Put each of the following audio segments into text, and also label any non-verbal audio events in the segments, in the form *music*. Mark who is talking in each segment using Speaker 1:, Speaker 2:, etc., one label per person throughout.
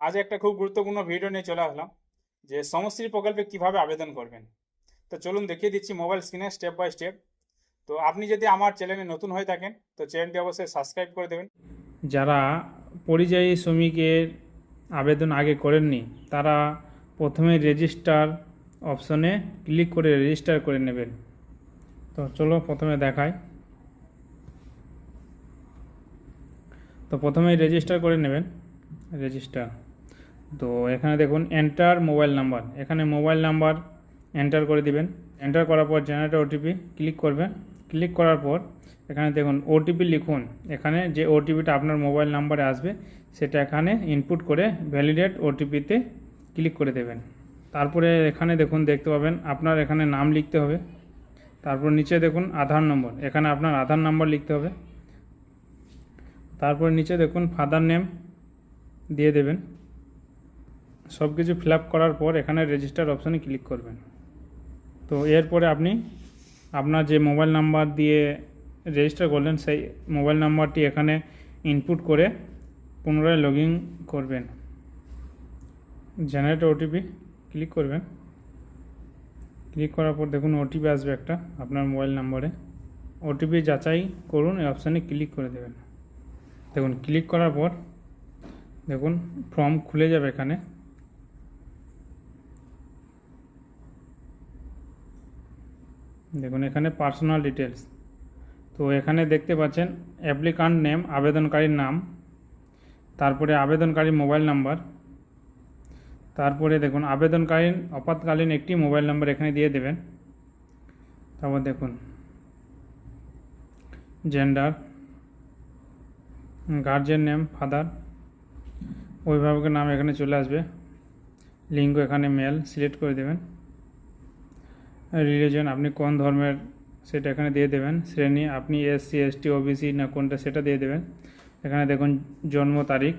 Speaker 1: আজ একটা খুব গুরুত্বপূর্ণ ভিডিও নিয়ে চলে আসলাম, যে সমশ্রী প্রকল্পে কীভাবে আবেদন করবেন। তো চলুন দেখিয়ে দিচ্ছি মোবাইল স্ক্রিনে স্টেপ বাই স্টেপ তো আপনি যদি আমার চ্যানেলে নতুন হয়ে থাকেন, তো চ্যানেলটি অবশ্যই সাবস্ক্রাইব করে দেবেন।
Speaker 2: যারা পরিযায়ী শ্রমিকের আবেদন আগে করেননি, তারা প্রথমে রেজিস্টার অপশনে ক্লিক করে রেজিস্টার করে নেবেন। তো চলো প্রথমে দেখাই। তো প্রথমেই রেজিস্টার করে নেবেন। রেজিস্টার তো এখানে দেখুন এন্টার মোবাইল নাম্বার এখানে মোবাইল নাম্বার এন্টার করে দিবেন। এন্টার করার পর জেনারেট ওটিপি ক্লিক করবেন। ক্লিক করার পর এখানে দেখুন ওটিপি লিখুন। এখানে যে ওটিপিটা আপনার মোবাইল নাম্বারে আসবে, সেটা এখানে ইনপুট করে ভ্যালিডেট ওটিপিতে ক্লিক করে দেবেন। তারপরে এখানে দেখুন, দেখতে পাবেন, আপনার এখানে নাম লিখতে হবে। তারপর নিচে দেখুন, আধার নম্বর। এখানে আপনার আধার নাম্বার লিখতে হবে। তারপর নিচে দেখুন ফাদার নেম দিয়ে দেবেন। সব কিছু ফিল করার পর এখানে রেজিস্টার অপশানে ক্লিক করবেন। তো এরপরে আপনি আপনার যে মোবাইল নাম্বার দিয়ে রেজিস্টার করলেন, সেই মোবাইল নাম্বারটি এখানে ইনপুট করে পুনরায় লগ করবেন। জেনারেট ওটিপি ক্লিক করবেন। ক্লিক করার পর দেখুন ওটিপি আসবে একটা আপনার মোবাইল নাম্বারে ওটিপি যাচাই করুন, এই অপশানে ক্লিক করে দেবেন। দেখুন ক্লিক করার পর দেখুন ফর্ম খুলে যাবে এখানে। দেখুন, এখানে পার্সোনাল ডিটেলস তো এখানে দেখতে পাচ্ছেন অ্যাপ্লিকান্ট নেম আবেদনকারীর নাম, তারপরে আবেদনকারীর মোবাইল নাম্বার তারপরে দেখুন আবেদনকালীন আপাতকালীন একটি মোবাইল নাম্বার এখানে দিয়ে দেবেন। তারপর দেখুন জেন্ডার গার্জেন নেম ফাদার অভিভাবকের নাম এখানে চলে আসবে। লিঙ্গ এখানে মেল সিলেক্ট করে দেবেন। রিলিজন আপনি কোন ধর্মের সেটা এখানে দিয়ে দেবেন। শ্রেণি আপনি এসসি এসটি ওবিসি না কোনটা সেটা দিয়ে দেবেন। এখানে দেখুন জন্ম তারিখ।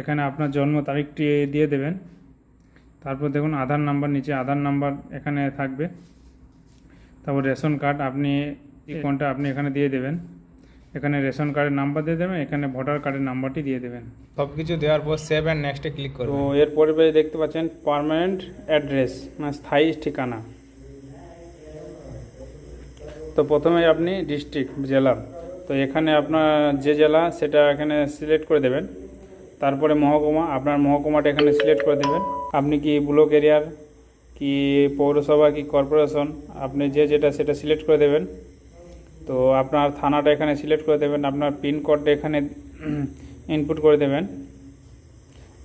Speaker 2: এখানে আপনার জন্ম তারিখটি দিয়ে দেবেন। তারপর দেখুন আধার নাম্বার নিচে আধার নাম্বার এখানে থাকবে। তারপর রেশন কার্ড আপনি কোনটা আপনি এখানে দিয়ে দেবেন। এখানে রেশন কার্ডের নাম্বার দিয়ে দেবেন এখানে ভোটার কার্ডের নাম্বারটি দিয়ে দেবেন।
Speaker 3: সব কিছু দেওয়ার পর সেভ অ্যান্ড নেক্সটে ক্লিক
Speaker 2: তো
Speaker 3: করব
Speaker 2: এরপরে দেখতে পাচ্ছেন পার্মানেন্ট অ্যাড্রেস মানে স্থায়ী ঠিকানা। তো প্রথমে আপনি ডিস্ট্রিক্ট জেলা। তো এখানে আপনার যে জেলা, সেটা এখানে সিলেক্ট করে দেবেন। তারপরে মহকুমা, আপনার মহকুমাটা এখানে সিলেক্ট করে দেবেন। আপনি কি ব্লক এরিয়ার কি পৌরসভা, কি কর্পোরেশন আপনি যে যেটা, সেটা সিলেক্ট করে দেবেন। তো আপনার থানাটা এখানে সিলেক্ট করে দেবেন, আপনার পিনকোডটা এখানে *clears throat* ইনপুট করে দেবেন।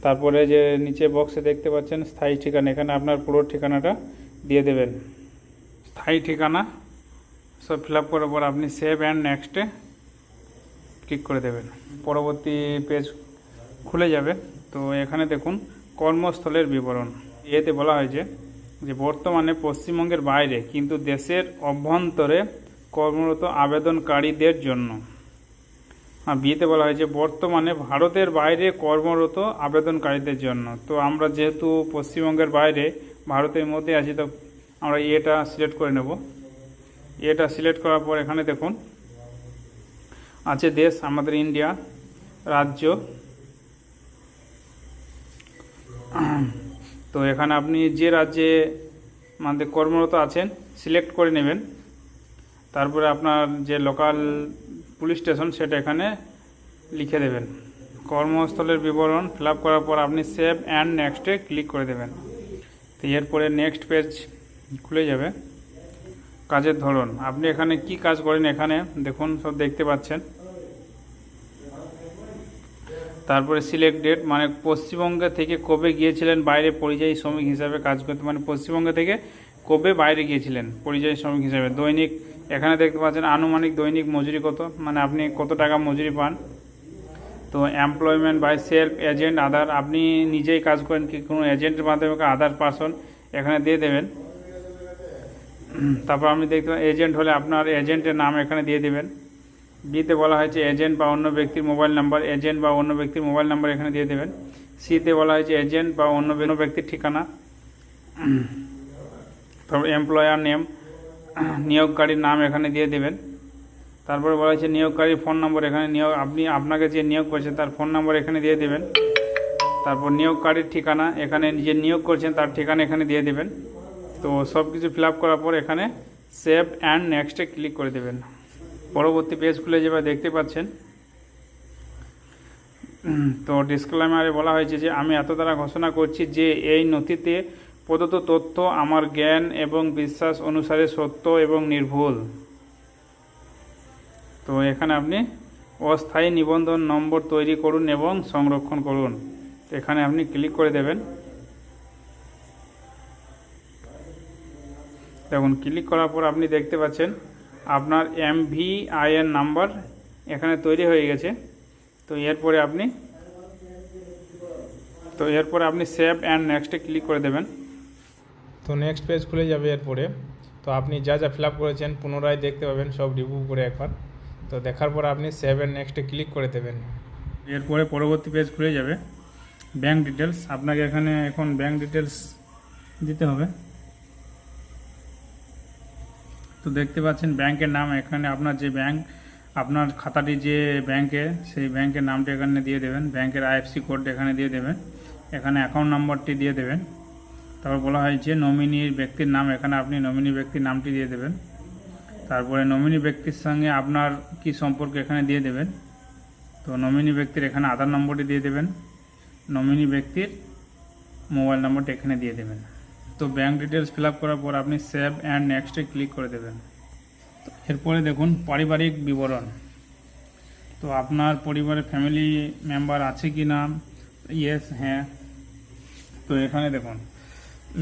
Speaker 2: তারপরে যে নিচে বক্সে দেখতে পাচ্ছেন, স্থায়ী ঠিকানা, এখানে আপনার পুরো ঠিকানাটা দিয়ে দেবেন। স্থায়ী ঠিকানা সব ফিল আপ করার পর আপনি সেভ অ্যান্ড নেক্সটে ক্লিক করে দেবেন। পরবর্তী পেজ খুলে যাবে। তো এখানে দেখুন, কর্মস্থলের বিবরণ। এতে বলা হয়েছে যে বর্তমানে পশ্চিমবঙ্গের বাইরে কিন্তু দেশের অভ্যন্তরে কর্মরত আবেদনকারীদের জন্য। বিয়েতে বলা হয়েছে বর্তমানে ভারতের বাইরে কর্মরত আবেদনকারীদের জন্য। তো আমরা যেহেতু পশ্চিমবঙ্গের বাইরে, ভারতের মধ্যে আছি, তো আমরা এটা সিলেক্ট করে নেব। এটা সিলেক্ট করার পর এখানে দেখুন, আছে দেশ, আমাদের ইন্ডিয়া, রাজ্য। তো এখানে আপনি যে রাজ্যে আমাদের কর্মরত আছেন, সিলেক্ট করে নেবেন। তারপরে আপনার যে লোকাল পুলিশ স্টেশন, সেটা এখানে লিখে দেবেন। কর্মস্থলের বিবরণ ফিল করার পর আপনি সেভ অ্যান্ড নেক্সটে ক্লিক করে দেবেন। তো এরপরে নেক্সট পেজ খুলে যাবে। কাজের ধরন। আপনি এখানে কি কাজ করেন এখানে? দেখুন, সব দেখতে পাচ্ছেন। তারপরে সিলেক্ট ডেট মানে পশ্চিমবঙ্গ থেকে কবে গিয়েছিলেন বাইরে পরিযায়ী শ্রমিক হিসাবে কাজ করতে? মানে পশ্চিমবঙ্গ থেকে কবে বাইরে গিয়েছিলেন পরিযায়ী শ্রমিক হিসাবে? দৈনিক, এখানে দেখতে পাচ্ছেন আনুমানিক দৈনিক মজুরি কত? মানে আপনি কত টাকা মজুরি পান? তো employment by self agent Aadhaar আপনি নিজেই কাজ করেন কি কোনো এজেন্টের মাধ্যমে, আধার পার্সন এখানে দিয়ে দেবেন। তারপর আমি দেখতে এজেন্ট হলে আপনার এজেন্টের নাম এখানে দিয়ে দেবেন। বিতে বলা হয়েছে এজেন্ট বা অন্য ব্যক্তির মোবাইল নাম্বার এজেন্ট বা অন্য ব্যক্তির মোবাইল নাম্বার এখানে দিয়ে দেবেন। সিতে বলা হয়েছে এজেন্ট বা অন্য অন্য ব্যক্তির ঠিকানা। তারপর এমপ্লয়ার নেম নিয়োগকারীর নাম এখানে দিয়ে দেবেন। তারপরে বলা হয়েছে নিয়োগকারীর ফোন নম্বর এখানে নিয়োগ আপনি আপনাকে যে নিয়োগ করেছে তার ফোন নম্বর এখানে দিয়ে দেবেন। তারপর নিয়োগকারীর ঠিকানা এখানে যে নিয়োগ করছেন তার ঠিকানা এখানে দিয়ে দেবেন। তো সব কিছু ফিল করার পর এখানে সেভ অ্যান্ড নেক্সটে ক্লিক করে দেবেন। পরবর্তী পেজ খুলে যেভাবে দেখতে পাচ্ছেন তো ডিসক্লেমারে বলা হয়েছে যে আমি এত দ্বারা ঘোষণা করছি যে এই নথিতে প্রদত্ত তথ্য আমার জ্ঞান এবং বিশ্বাস অনুসারে সত্য এবং নির্ভুল। তো এখানে আপনি অস্থায়ী নিবন্ধন নম্বর তৈরি করুন এবং সংরক্ষণ করুন। এখানে আপনি ক্লিক করে দেবেন। দেখুন ক্লিক করার পর আপনি দেখতে পাচ্ছেন আপনার এমভিআইএন নাম্বার এখানে তৈরি হয়ে গেছে। তো এরপরে আপনি তো এরপরে আপনি সেভ অ্যান্ড নেক্সটে ক্লিক করে দেবেন।
Speaker 3: তো নেক্সট পেজ খুলে যাবে এরপরে। তো আপনি যা যা ফিল আপ করেছেন পুনরায় দেখতে পাবেন সব রিভিউ করে একবার। তো দেখার পর আপনি সেভ অ্যান্ড নেক্সটে ক্লিক করে দেবেন।
Speaker 2: এরপরে পরবর্তী পেজ খুলে যাবে। ব্যাঙ্ক ডিটেলস আপনাকে এখানে এখন ব্যাঙ্ক ডিটেলস দিতে হবে। তো দেখতে পাচ্ছেন ব্যাংকের নাম এখানে আপনার যে ব্যাংক, আপনার খাতাটি যে ব্যাংকে, সেই ব্যাংকের নামটি এখানে দিয়ে দেবেন। ব্যাংকের আইএফসি কোড এখানে দিয়ে দেবেন। এখানে অ্যাকাউন্ট নম্বরটি দিয়ে দেবেন। তারপর বলা হয়েছে নমিনির ব্যক্তির নাম, এখানে আপনি নমিনি ব্যক্তির নামটি দিয়ে দেবেন। তারপরে নমিনি ব্যক্তির সঙ্গে আপনার কি সম্পর্ক এখানে দিয়ে দেবেন। তো নমিনি ব্যক্তির এখানে আধার নম্বরটি দিয়ে দেবেন। নমিনি ব্যক্তির মোবাইল নম্বরটি এখানে দিয়ে দেবেন। তো ব্যাংক ডিটেলস ফিল করার পর আপনি সেভ অ্যান্ড নেক্সটে ক্লিক করে দেবেন। এরপরে দেখুন পারিবারিক বিবরণ। তো আপনার পরিবারে ফ্যামিলি মেম্বার আছে কি না? ইয়েস হ্যাঁ। তো এখানে দেখুন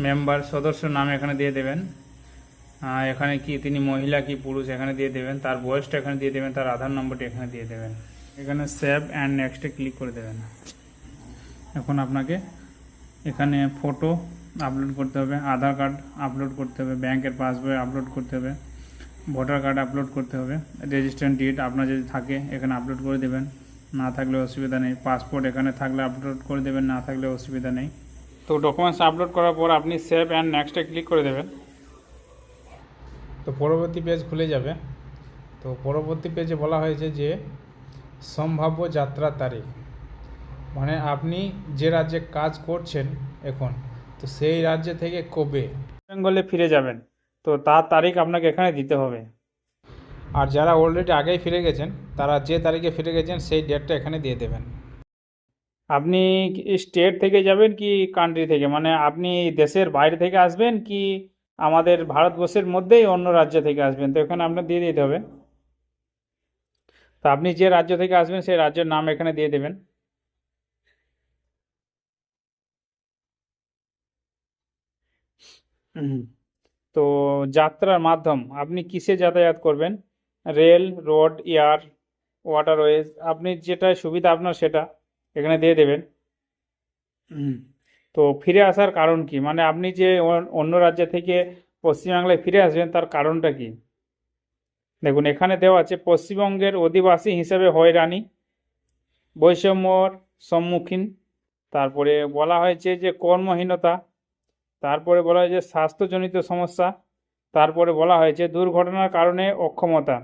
Speaker 2: মেম্বার সদস্য নাম এখানে দিয়ে দেবেন। এখানে কি তিনি মহিলা কি পুরুষ এখানে দিয়ে দেবেন। তার বয়সটা এখানে দিয়ে দেবেন। তার আধার নম্বরটি এখানে দিয়ে দেবেন। এখানে সেভ অ্যান্ড নেক্সটে ক্লিক করে দেবেন। এখন আপনাকে এখানে ফটো আপলোড করতে হবে, আধার কার্ড আপলোড করতে হবে ব্যাংকের পাসবই আপলোড করতে হবে ভোটার কার্ড আপলোড করতে হবে রেজিস্ট্রেশন ডিট আপনার যদি থাকে এখানে আপলোড করে দেবেন, না থাকলে অসুবিধা নেই পাসপোর্ট এখানে থাকলে আপলোড করে দেবেন, না থাকলে অসুবিধা নেই। তো ডকুমেন্টস আপলোড করার পর আপনি সেভ অ্যান্ড নেক্সটে ক্লিক করে দেবেন।
Speaker 3: তো পরবর্তী পেজ খুলে যাবে। তো পরবর্তী পেজে বলা হয়েছে যে, সম্ভাব্য যাত্রার তারিখ। মানে আপনি যে রাজ্যে কাজ করছেন, এখন তো সেই রাজ্য থেকে কবে?
Speaker 2: বেঙ্গলে ফিরে যাবেন। তো তার তারিখ আপনাকে এখানে দিতে হবে।
Speaker 3: আর যারা অলরেডি আগেই ফিরে গেছেন তারা যে তারিখে ফিরে গেছেন সেই ডেটটা এখানে দিয়ে দেবেন।
Speaker 2: আপনি স্টেট থেকে যাবেন কি কান্ট্রি থেকে? মানে আপনি দেশের বাইরে থেকে আসবেন কি আমাদের ভারতবর্ষের মধ্যেই অন্য রাজ্য থেকে আসবেন? তো এখানে আপনার দিয়ে দিতে হবে। তো আপনি যে রাজ্য থেকে আসবেন সেই রাজ্যের নাম এখানে দিয়ে দেবেন। তো যাত্রার মাধ্যম, আপনি কিসে যাতায়াত করবেন? রেল, রোড, এয়ার ওয়াটারওয়েজ আপনি যেটা সুবিধা আপনার সেটা এখানে দিয়ে দেবেন। তো ফিরে আসার কারণ কি? মানে আপনি যে অন্য রাজ্য থেকে পশ্চিমবাংলায় ফিরে আসবেন, তার কারণটা কি? দেখুন, এখানে দেওয়া আছে, পশ্চিমবঙ্গের অধিবাসী হিসেবে হয়রানি, বৈষম্যর সম্মুখীন, তারপরে বলা হয়েছে যে কর্মহীনতা তারপরে বলা হয়েছে স্বাস্থ্যজনিত সমস্যা, তারপরে বলা হয়েছে দুর্ঘটনার কারণে অক্ষমতা,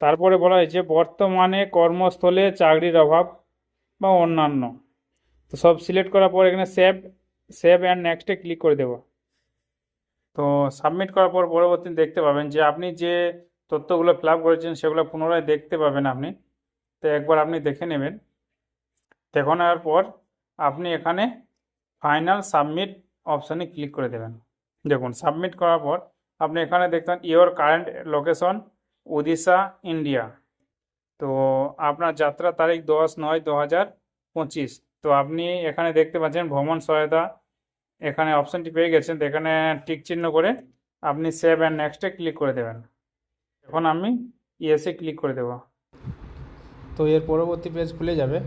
Speaker 2: তারপরে বলা হয়েছে বর্তমানে কর্মস্থলে চাকরির অভাব বা অন্যান্য। তো সব সিলেক্ট করার পর এখানে সেভ সেভ অ্যান্ড নেক্সটে ক্লিক করে দেবো। তো সাবমিট করার পর পরবর্তী দেখতে পাবেন যে আপনি যে তথ্যগুলো ফিল করেছেন সেগুলো পুনরায় দেখতে পাবেন আপনি। তো একবার আপনি দেখে নেবেন। দেখে নেওয়ার পর আপনি এখানে ফাইনাল সাবমিট অপশানে ক্লিক করে দেবেন। দেখুন সাবমিট করার পর আপনি এখানে দেখতেন your current location Orissa India তো আপনার যাত্রার তারিখ দশ নয় দু হাজার পঁচিশ। তো আপনি এখানে দেখতে পাচ্ছেন ভ্রমণ সহায়তা। এখানে অপশানটি পেয়ে গেছেন। তো এখানে টিক চিহ্ন করে আপনি সেভ অ্যান্ড নেক্সটে ক্লিক করে দেবেন। এখন আমি ইয়েসে ক্লিক করে দেবো।
Speaker 3: তো এর পরবর্তী পেজ খুলে যাবে।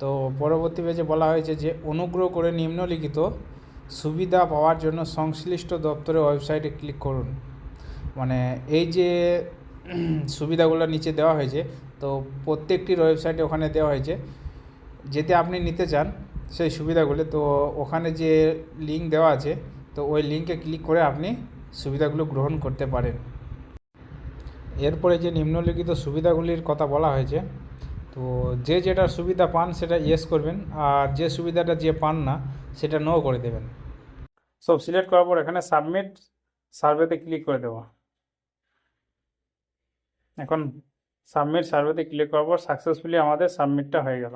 Speaker 3: তো পরবর্তী পেজে বলা হয়েছে যে, অনুগ্রহ করে নিম্নলিখিত সুবিধা পাওয়ার জন্য সংশ্লিষ্ট দপ্তরের ওয়েবসাইটে ক্লিক করুন। মানে এই যে *clears throat* সুবিধাগুলো নিচে দেওয়া হয়েছে, তো প্রত্যেকটির ওয়েবসাইটে ওখানে দেওয়া হয়েছে। যেতে আপনি নিতে চান সেই সুবিধাগুলো, তো ওখানে যে লিঙ্ক দেওয়া আছে, তো ওই লিঙ্কে ক্লিক করে আপনি সুবিধাগুলো গ্রহণ করতে পারেন। এরপরে যে নিম্নলিখিত সুবিধাগুলির কথা বলা হয়েছে, তো যে যেটা সুবিধা পান সেটা ইয়েস করবেন, আর যে সুবিধাটা যে পান না, সেটা নো করে দেবেন।
Speaker 2: সব সিলেক্ট করার পর এখানে সাবমিট সার্ভেতে ক্লিক করে দেব। এখন সাবমিট সার্ভেতে ক্লিক করার পর সাকসেসফুলি আমাদের সাবমিটটা হয়ে গেল।